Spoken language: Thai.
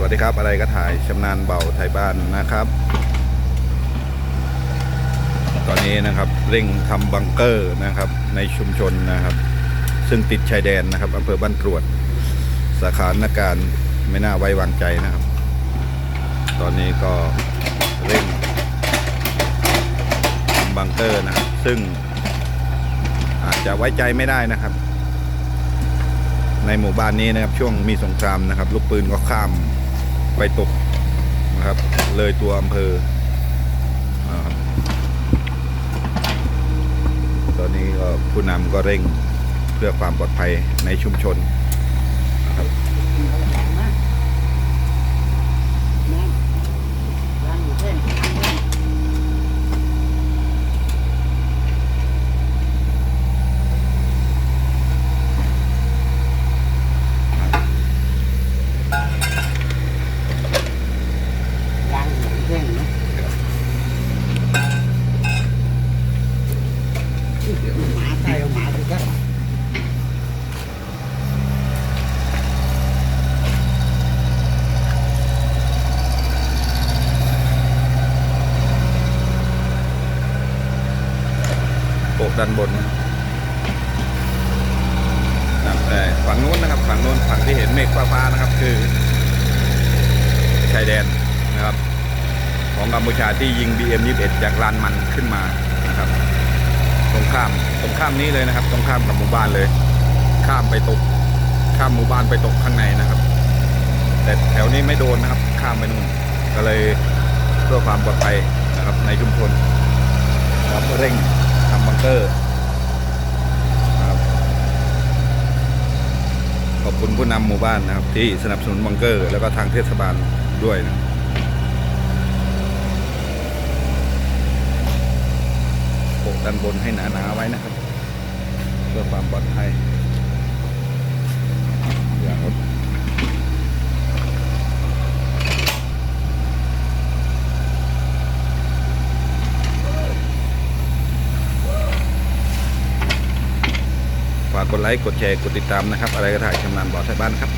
สวัสดีครับ อะไรก็ถ่ายชำนาญเบาไทยบ้านนะครับ ตอนนี้นะครับเร่งทำบังเกอร์นะครับในชุมชนนะครับ ซึ่งติดชายแดนนะครับอำเภอบ้านตรวจ สาขานาการไม่น่าไว้วางใจนะครับ ตอนนี้ก็เร่งทำบังเกอร์นะครับ ซึ่งอาจจะไว้ใจไม่ได้นะครับในหมู่บ้านนี้นะครับช่วงมีสงครามนะครับ ลูกปืนก็ข้าม ไปตกนะครับ เลยตัวอำเภอตอนนี้ก็ผู้นำก็เร่งเพื่อความปลอดภัยในชุมชนนะครับ หมาใส่หมาสิครับโปะด้านบนนะครับแต่ฝั่งนู้นนะครับ ฝั่งนู้นฝั่งที่เห็นเมฆฟ้าๆนะครับ คือชายแดนนะครับ ของกัมพูชาที่ยิง BM21 จากลานมันขึ้นมานะครับ ข้ามตรงข้ามนี้เลยนะครับ ตรงข้ามกับหมู่บ้านเลย ข้ามไปตก ข้ามหมู่บ้านไปตกข้างในนะครับ แต่แถวนี้ไม่โดนนะครับ ข้ามไปนู่นก็เลยเพื่อความปลอดภัยนะครับในชุมชนครับเร่งทำบังเกอร์ครับขอบคุณผู้นำหมู่บ้านนะครับ ที่สนับสนุนบังเกอร์ แล้วก็ทางเทศบาลด้วยนะโปะ ด้านบนให้หนาๆไว้นะครับ เพื่อความปลอดภัยอย่างรถฝากกดไลค์ กดแชร์ กดติดตามนะครับ อะไรก็ถ่ายชำนาญบ่อไทยบ้านครับ